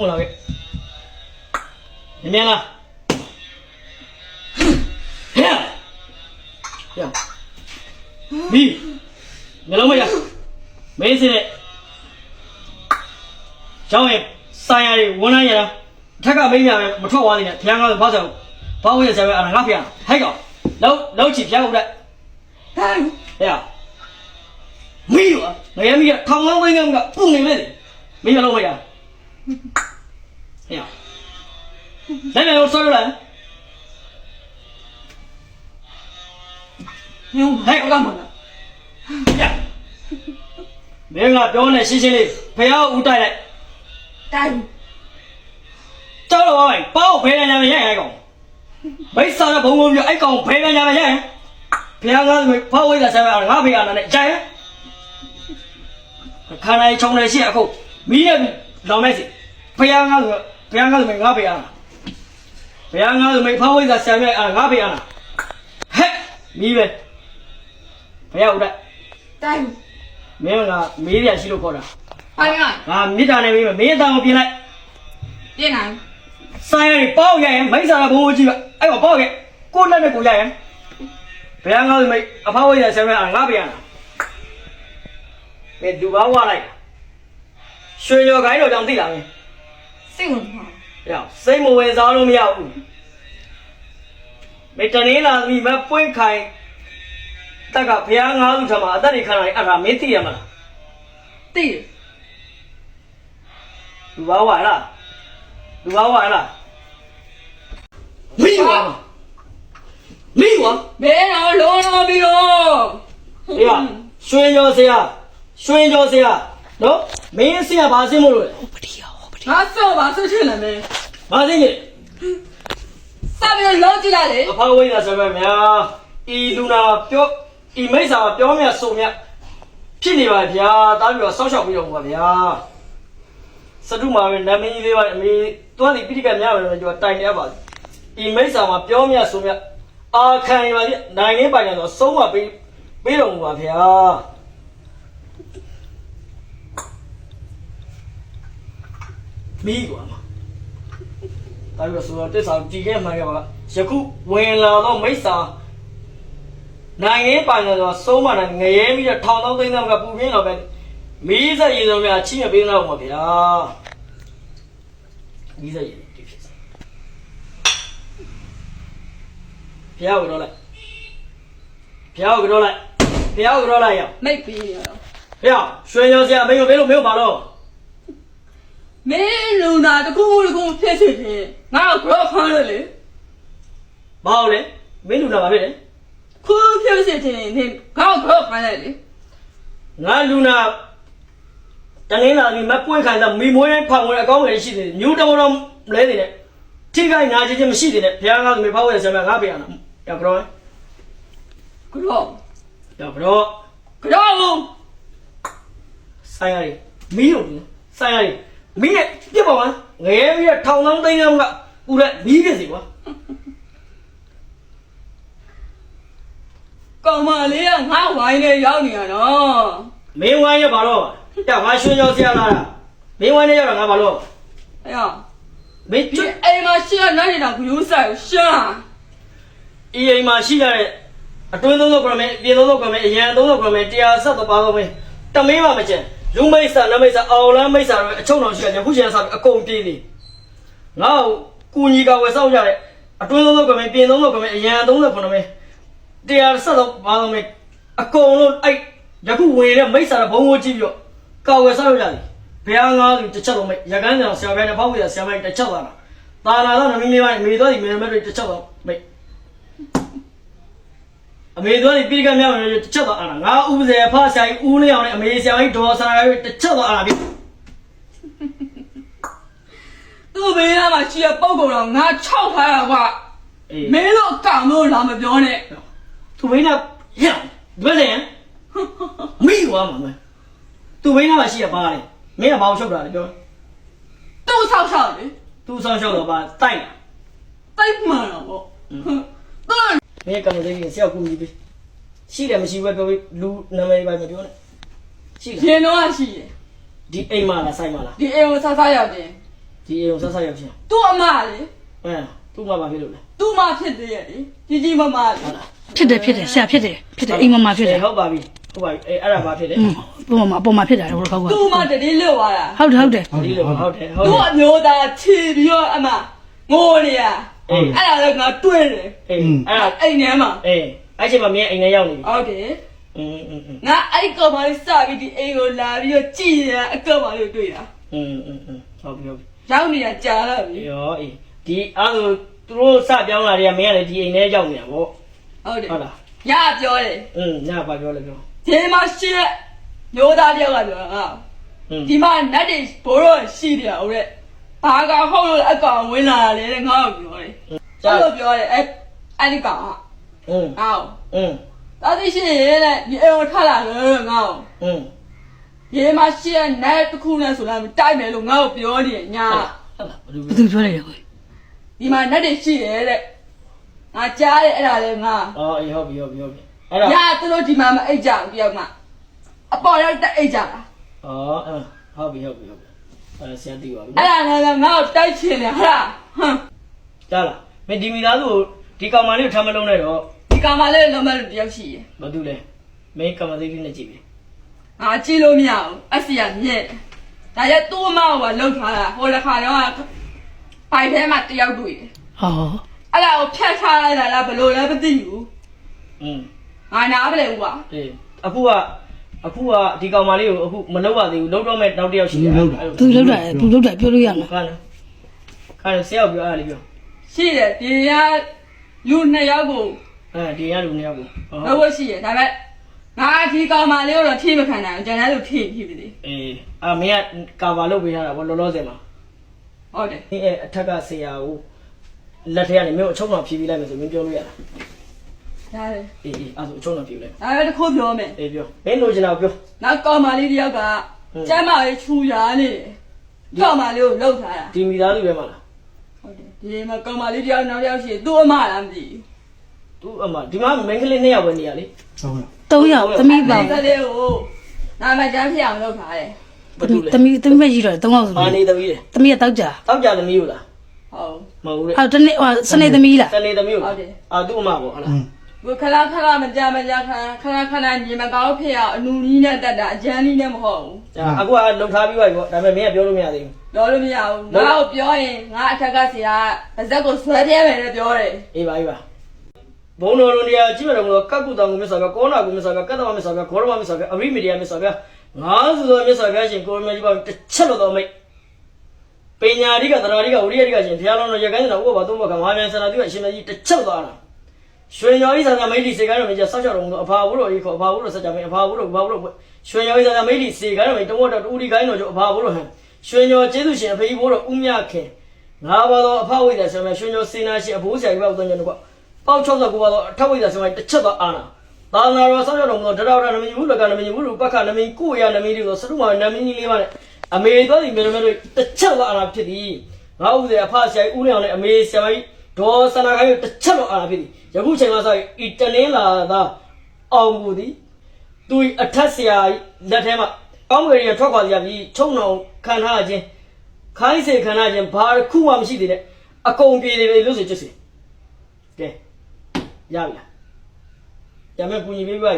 ဟုတ်လားကဲမြင်လားဟဲ့ရမီမလုံးမရမင်းစတဲ့ကျောင်းရဲ့ဆိုင်ရတွေဝန်လိုက်ရတာအထက်ကမင်းညာပဲမထွက်သွားသေးနဲ့ဘုရားကားဘာသာဘာဝရဲ့ဆရာပဲအဲ့ဒါငါဖျားဟဲ့ကောင်လုံးလုံးချီဖျားဟုတ်တဲ့တိုင်းဟဲ့မီးရောငရဲမီးကထောင်လောင်းသိန်းကပုန်နေလေမီးမလုံးမရ ဟဲ့လည်းလည်းဆောရလားညုံဟဲ့ကမလားညမင်းကပြောနေရှင်းရှင်းလေးဖះဦးတိုက်လိုက်တိုင်းကြောက်တော့ပါပဲပေါ့ဖဲရညာမရိုက်ရိုက်ကောင်မိတ်ဆာတဲ့ဘုံဘုံပြအဲ့ကောင်ဖဲရညာမရိုက်ဖះငါဖောက်ဝိတ်လာဆက်ပါငါဖေရနာနဲ့ရိုက်ခါနိုင်ချုံနေရှိအခုမီးနဲ့လောင်မဲ့စီဖះငါဆို ဖះငါဆိုငါဖေရနာဖះငါဆိုမိဖောက်ဝိတ်လာဆက်မဲ့ငါဖေရနာဟဲ့မီးပဲဖះဦးတိုက်တိုင်းမင်းကမီးရရှိလို့ခေါ်တာဖိုင်ကငါမေတ္တာနဲ့မင်းမင်းအတောင်ကိုပြင်လိုက်ပြင်နိုင်ဆိုင်ရည်ပေါ့ရရင်မိစ္ဆာဘုံဘုံကြီးကအဲ့တော့ပေါ့ခဲ့ကိုလက်နဲ့ကိုရရင်ဘယ်ငါ့မိအဖောက်ဝိရဆယ်မဲငါပြန်လာမင်းဒူပါဝါလိုက်ရွှေရော်ခိုင်းတော်ကြောင့်သိလာမင်း စိတ်ဝင်ပါရစိတ်မဝင်စားလို့မရဘူးမေတ္တနေလာသမီးမပွင့်ခိုင်တက်ကဘုရားငါးစုထမှာအသက်တွေခံလာရင်အဲ့ဒါမင်းသိရမလားတိဒူပါဝါလားဒူပါဝါလားမိဝါမိဝါဘယ်တော့လုံးတော့ပြီးတော့အေးကရွှေကျော်ဆရာရွှေကျော်ဆရာနော်မင်းဆရာဘာစင်းမို့လို့လဲ ငါစော့ပါဆွချင်တယ်မင်းဘာစင်းကြီးစပြီးလုံးကြည့်လိုက်လေအဖေဝိညာဆိုပဲများဤလူနာပြောဤမိစ္ဆာပြောမြတ်ဆိုမြတ်ဖြစ်နေပါဗျာတားပြီးတော့ဆောက်ရှောက်ပြီးတော့ပါဗျာစတုမာပဲနာမည်ကြီးလေးပါအမေတွန်းဒီပိဋကတ်များပဲလို့ကျွန်တော်တိုင်နေရပါဤမိစ္ဆာမှာပြောမြတ်ဆိုမြတ်အာခံနေပါဗျနိုင်နေပါကြတော့ဆုံးမပေးပေးတော်မူပါဗျာ မိကွာမဒါပြီးတော့ဆိုတော့တစ္ဆာကြည်ခဲ့မှန်ခဲ့ပါယခုဝင်လာတော့မိစ္ဆာနိုင်ရင်ပိုင်တယ်ဆိုတော့ဆုံးမနိုင်ငရဲပြီးတော့ထောင်သောသိန်းသောကပူပြင်းတော့ပဲမီးစက်ရည်စုံများချိမပေးတော့မှာဗျာမီးစက်ရည်ဒီဖြစ်စဘုရားကိုတော့လိုက်ဘုရားကိုတော့လိုက်ဘုရားကိုတော့လိုက်ရအောင်မိတ်ပြီးရောဘုရားရွှေရောစရာမင်းကိုမင်းတို့မင်းတို့ပါတော့ မင်းလူနာတကူတကူဖြစ်ဖြစ်ဖြစ်ငါ့ကိုခေါ်လို့လေဘာလို့လဲမင်းလူနာပါဖြစ်တယ်ခုဖြစ်ဖြစ်တင်နေငါ့ကိုခေါ်လိုက်လေငါလူနာတနင်္လာနေ့မပွင့်ခိုင်တာမိမွေးဖောင်ဝဲအကောင်းငယ်ရှိသေးတယ်ညူတော်တော်လဲနေတယ်ထိခိုက်နာကျင်ချင်းမရှိသေးတယ်ဘုရားကမေဖောက်ဝဲဆံမငါပေးရအောင်ရကြတော့ကတော့ရကြတော့ကတော့ဆိုင်ရီမီးလို့ဆိုင်ရီ မီးနဲ့ပြစ်ပါမငရဲပြီးတော့ထောင်ထောင်သိန်းကပူရက်မီးဖြစ်စီကွာကောင်မလေးကငါဝိုင်းနေရောက်နေရတော့မင်းဝိုင်းရပါတော့ပြငါရွှေကြောဆရာလာတာမင်းဝိုင်းနဲ့ရောက်တာငါဘာလို့အဲ့ဟောမင်းဒီကျွတ်အိမ်မှာရှင်းနိုင်နေတာဂယူးဆိုင်ကိုရှာဤအိမ်မှာရှိရတဲ့အတွင်းသုံးသောကရမဲအပြင်သုံးသောကရမဲအရန်သုံးသောကရမဲတရားဆက်တော့ပါတော့မယ်တမင်းပါမကျန် လူမိတ်ဆာနမိတ်ဆာအောင်လန်းမိတ်ဆာတွေအချုံတော်ရှိတယ်ခုချိန်ဆက်ပြီးအကုန်ပြေးနေငါ့ကိုကူညီကဝယ်ဆောက်ကြတဲ့အတွင်းသုံးသောကရမဲပြင်သုံးသောကရမဲအရန်သုံးသောကရမဲတရားဆက်တော့ပါတော့မယ်အကုန်လုံးအဲ့ယခုဝင်တဲ့မိတ်ဆာတဲ့ဘုံဘုံကြည့်ပြီးတော့ကာဝယ်ဆောက်ကြတယ်ဘုရားငါးသူတစ်ချက်တော့မိတ်ရကန်းကြောင်ဆရာဘဲနဲ့ဖောက်ဝေးဆရာမိုက်တစ်ချက်သွားတာတာနာတော့နမင်းလေးပိုင်းမေတော့ဒီမေမဲတွေတစ်ချက်တော့မိတ် အမေတို့ဒီပိရိကမြောက်နေတစ်ချက်တော့အားလားငါဥပဇေဖဆရာကြီးဦးလေးအောင်နဲ့အမေဆရာကြီးဒေါ်ဆရာကြီးတစ်ချက်တော့အားလားပြီသူ့ဘေးနားမှာရှိရပုံကောင်တော့ငါ၆ထားတာကွာအေးမင်းတို့အကောင်တို့လာမပြောနဲ့သူဘိန်းကရံဘယ်လဲမိဝါမမသူဘိန်းကရှိရပါလေမင်းကဘာလို့ချုပ်တာလဲပြောသူ့ဆောက်ဆောက်လေသူဆောင်ရှောက်တော့ပါတိုက်လာတိုက်မှန်တော့ပေါ့သူ့ မင်းကမလေးကြီးဆရာကူကြီးပြီရှိတယ်မရှိဘူးပဲပြောပြီးလူနာမည်ပဲမပြောနဲ့ရှိလားရင်တော့ရှိတယ်ဒီအိမ်မလားဆိုင်မလားဒီအိမ်ကိုဆဆရောက်တယ်ဒီအိမ်ကိုဆက်ဆက်ရောက်ချင်းသူ့အမလေအဲသူ့မှာဘာဖြစ်လို့လဲသူ့မဖြစ်သေးရဲ့လေကြီးကြီးမမလေဟုတ်လားဖြစ်တယ်ဖြစ်တယ်ဆရာဖြစ်တယ်ဖြစ်တယ်အိမ်မမှာဖြစ်တယ်အေးဟုတ်ပါပြီဟုတ်ပါပြီအေးအဲ့ဒါဘာဖြစ်လဲอืมပုံမှာအပေါ်မှာဖြစ်တာလေဟိုတစ်ခေါက်ကသူ့မတတိလွတ်သွားတာဟုတ်တယ်ဟုတ်တယ်ဒီလိုဟုတ်တယ်ဟုတ်သူ့တယ်အမျိုးသားခြေပြီးတော့အမငိုနေရ အေး အဲ့ဒါလည်းငါတွေ့တယ် အေးအဲ့ဒါ အိမ်ထဲမှာ အေးအဲ့ချိန်မှာမင်းအိမ်ထဲရောက်နေပြီ ဟုတ်တယ် อืมอืมอืม ငါအဲ့ကောင်မလေးစပြီးဒီအိမ်ကိုလာပြီးတော့ကြည်ရအကောင်မလေးကိုတွေ့တာ อืมอืมอืมဟုတ်ပြီဟုတ်ပြီ ရောက်နေတာကြာလာပြီ ရောအေးဒီအဲ့လိုသူတို့စပြောင်းလာတွေကမင်းကလည်းဒီအိမ်ထဲရောက်နေတာပေါ့ ဟုတ်တယ် ဟုတ်လား ရပြောတယ် อืมညဘာပြောလဲပြော ဒီမှာရှိတဲ့မျိုးသားတယောက်ကပြောတာငါ อืม ဒီမှာနတ်တွေဘိုးတော်ရှိတယ်ဟုတ်တဲ့ ဘာကဟုတ်လို့အကောင်ဝင်လာတယ်တဲ့ငါ့ကိုပြောတယ်။ကျွန်တော်ပြောတယ်အဲအဲ့ဒီကောင်ကအင်းဟောက်အင်းတော်သိရှင်ရဲ့တဲ့ဒီအိမ်ကိုထလာလို့ငါ့ကိုအင်းရေမရှိတဲ့ net တစ်ခုနဲ့ဆိုလာတိုက်မယ်လို့ငါ့ကိုပြောနေတယ်ညာဟုတ်လားဘယ်သူပြောလိုက်လဲခွေဒီမှာ net တွေရှိတယ်တဲ့ငါကြားတယ်အဲ့ဒါလေငါအော်အေးဟုတ်ပြီဟုတ်ပြီဟုတ်ပြီအဲ့ဒါညာသူတို့ဒီမှာမအိတ်ကြဘူးပြောက်မှအပေါ်ရောက်တက်အိတ်ကြတာအော်ဟုတ်ပြီဟုတ်ပြီဟုတ်ပြီ အဲ့ဆရာသိပါပြီအဲ့ဒါလည်းငါ့ကိုတိုက်ချင်တယ်ဟာဟမ်ကြားလားမင်းဒီမိသားစုကိုဒီကောင်မလေးကိုထမ်းမလုံးနဲ့တော့ဒီကောင်မလေးလုံးမလို့တယောက်ရှိရဲ့ဘာတူလဲမင်းကမ္မသိလေးနဲ့ကြည့်ပြီငါကြည့်လို့မရဘူးအစီရမြက်ဒါရက်သူ့အမကလှုပ်ထားတာဟိုတစ်ခါတော့ပိုက်ထဲမှာတယောက်တွေ့တယ်ဟောအဲ့ဒါကိုဖြတ်ထားလိုက်တာလားဘလို့လဲမသိဘူးอืมငါနားမလဲဘူးကွာအေးအခုက အခုကဒီကောင်မလေးကိုအခုမလုပ်ရသေးဘူးလုပ်တော့မဲ့နောက်တစ်ယောက်ရှိတယ်သူလောက်တာသူလောက်တာပြောလို့ရမှာခါနော်ခါနော်ဆရာကိုပြောအဲ့ဒါလေးပြောရှိတယ်ဒီကလူနှစ်ယောက်ကိုအဲဒီရလူနှစ်ယောက်ကိုလုပ်ဖို့ရှိတယ်ဒါပေမဲ့ငါဒီကောင်မလေးကိုတော့ထိမခံနိုင်ဘူးကျန်တဲ့လူထိထိပြီလေအေးအာမင်းကကာဗာလုပ်ပေးရတာဗောလောလောဆယ်မှာဟုတ်တယ်ဒီအဲ့အထက်ကဆရာကိုလက်ထက်ကနေမြို့အချုံတော်ဖြီးပြီးလိုက်မယ်ဆိုမင်းပြောလို့ရတာ ဒါလေအေးအေးအဲ့ဆိုအချုံတော်ဖြီးလိုက်ဒါပဲတစ်ခုပြောမယ်အေးပြောမင်းလိုချင်တာပြောနောက်ကောင်မလေးတယောက်ကကျမ်းမာရေးချူရနေတယ်ကောင်မလေးကိုလှုပ်ထားတာဒီမိသားစုပဲမလားဟုတ်တယ်ဒီမှာကောင်မလေးတယောက်နောက်တယောက်ရှိသူ့အမလားမသိဘူးသူအမဒီမှာမင်းကလေးနှစ်ယောက်ပဲနေရလေ3ယောက်သမီးပါအဲ့ဒါလေးကိုနာမကျန်းဖြစ်အောင်လုပ်ထားတယ်ဘာတူလဲသမီးသမီးပဲကြီးတော့3ယောက်ဆိုဘာနေသမီးလေသမီးကတောက်ကြတောက်ကြသမီးကိုလားဟုတ်မဟုတ်ဘူးလေဟောတနေ့ဟောစနေသမီးလားတနေသမီးကိုလားအာသူ့အမပေါ့ဟုတ်လား ဘုခလာခလာမကြမကြခဏခဏခဏညီမကောင်းဖြစ်အောင်အနူနီးနဲ့တက်တာအကျန်းနီးနဲ့မဟုတ်ဘူးအခုကလုံထားပြီးပါပြီပေါ့ဒါပေမဲ့မင်းကပြောလို့မရသေးဘူးပြောလို့မရဘူးငါ့ကိုပြောရင်ငါအထက်ကဆရာပါဇက်ကိုဆွဲပြဲမယ်လို့ပြောတယ်အေးပါအေးပါဘုံတော်လုံးတရားကြည့်မလို့ကပ်ကူတောင်ကိုမြတ်စွာဘုရားကောနာကိုမြတ်စွာဘုရားကတ္တမမြတ်စွာဘုရားခေါရမမြတ်စွာဘုရားအရိမီဒီယာမြတ်စွာဘုရားငါးစုသောမြတ်စွာဘုရားရှင်ကိုရမကြီးပါတစ်ချက်လို့တော့မိတ်ပညာရိကသရရိကဝိရိယရိကရှင်ဘုရားလုံးတော်ရကိုင်းတဲ့ဥပ္ပါသုံးဘကမဟာမြန်ဆန္ဒပြုအရှင်မကြီးတစ်ချက်သွားတာ ရွှေရောဤသာသမိတ်ဒီစေကိုင်းတော်မြတ်ဆောက်ချတော်မူသောအဖာဘုရောဤခေါ်အဖာဘုရောစัจ जा မင်းအဖာဘုရောဘာဘုရောရွှေရောဤသာသမိတ်ဒီစေကိုင်းတော်မြတ်တဝတ်တော်ဥဒီကိုင်းတော်ကျော်အဖာဘုရောဟံရွှေရောကျေးဇူးရှင်အဖေဘုရောဥမြခင်ငါပါတော်အဖဝိဒါဆံမရွှေရောစေနာရှင်အဘိုးဆရာကြီးပါဥဒ္ဒညောကွပေါက်69ပါတော့အထဝိဒါဆံမတစ်ချက်သွားအာနာသာသနာတော်ဆောက်ချတော်မူသောတရားတော်နမင်းဘူးလကနမင်းဘူးလူပက္ခနမင်းကိုရနမင်းဒီဆိုစရုမာနမင်းကြီးလေးပါနဲ့အမေတော်ဒီမြေတော်တို့တစ်ချက်သွားအာနာဖြစ်သည်ငါဥဒေအဖဆရာကြီးဦးလျောင်နဲ့အမေဆရာကြီး ဒေါ်စနာခိုင်တစ်ချက်တော့အာနာဖြစ်သည်ယခုချိန်မှာဆိုရင်ဤတလင်းလာသာအောင်မူသည်သူအထက်ဆရာလက်ထဲမှာကောင်းကင်ရထွက်ခွာစီရပြီးချုံတော်ခံထားခြင်းခိုင်းစေခံထားခြင်းဘာတစ်ခုမှမရှိသေးတဲ့အကုန်ပြေတယ်လို့ဆိုချစ်စီကဲရပြီလားရမယ်ပူညီပေးပါ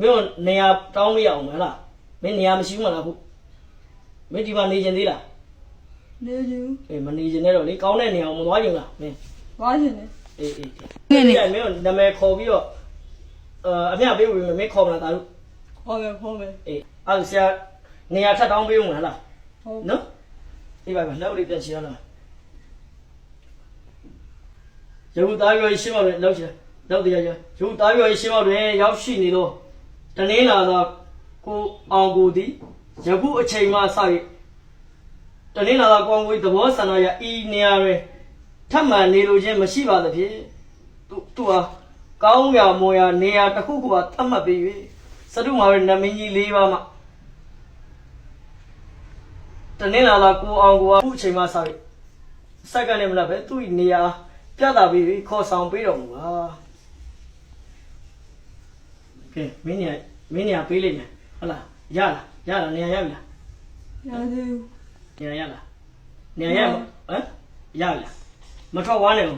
မင်းနေရာတောင်းမရအောင်မလားမင်းနေရာမရှိဘူးမလားခုမင်းဒီမှာနေကျင်သေးလားနေယူအေးမနေကျင်နဲ့တော့လေကောင်းတဲ့နေရာကိုမသွားကျင်လားမင်း သွားရှင်နေအေးအေးငယ်နေမင်းနာမည်ခေါ်ပြီးတော့အာအမြပေးဝင်မင်းခေါ်မလားတာလို့ဟောမယ်ဟောမယ်အေးအဲ့ဆရာနေရာထပ်တောင်းပေးဦးမလားဟုတ်နော်အေးပါပါလက်ဦးလေးပြန်ချင်ရအောင်ယခုသားရွယ်ရှင်းပါတွင်လောက်ချင်လောက်တရားချင်ယခုသားရွယ်ရှင်းပါတွင်ရောက်ရှိနေသောတနင်္လာသောကိုအောင်ကိုသည်ယခုအချိန်မှစ၍တနင်္လာသောကိုအောင်ကို၏သဘောဆန္ဒရဤနေရာတွင် ထပ်မံနေလိုခြင်းမရှိပါသဖြင့်သူသူဟာကောင်းရာမောရာနေရာတစ်ခုခုပါသတ်မှတ်ပြီး၍စတုမာရဲ့နမင်းကြီး၄ပါးမှတနင်္လာလာကိုအောင်ကိုကအခုအချိန်မှစပြီစက္ကန့်နဲ့မလားပဲသူ့နေရာပြတာပြီးပြီခေါ်ဆောင်ပေးတော်မူပါကဲမင်းနေရာမင်းနေရာပေးလိုက်မယ်ဟုတ်လားရလားရလားနေရာရပြီလားရသေးဘူးနေရာရလားနေရဟမ်ရလား మటుగా వానేవు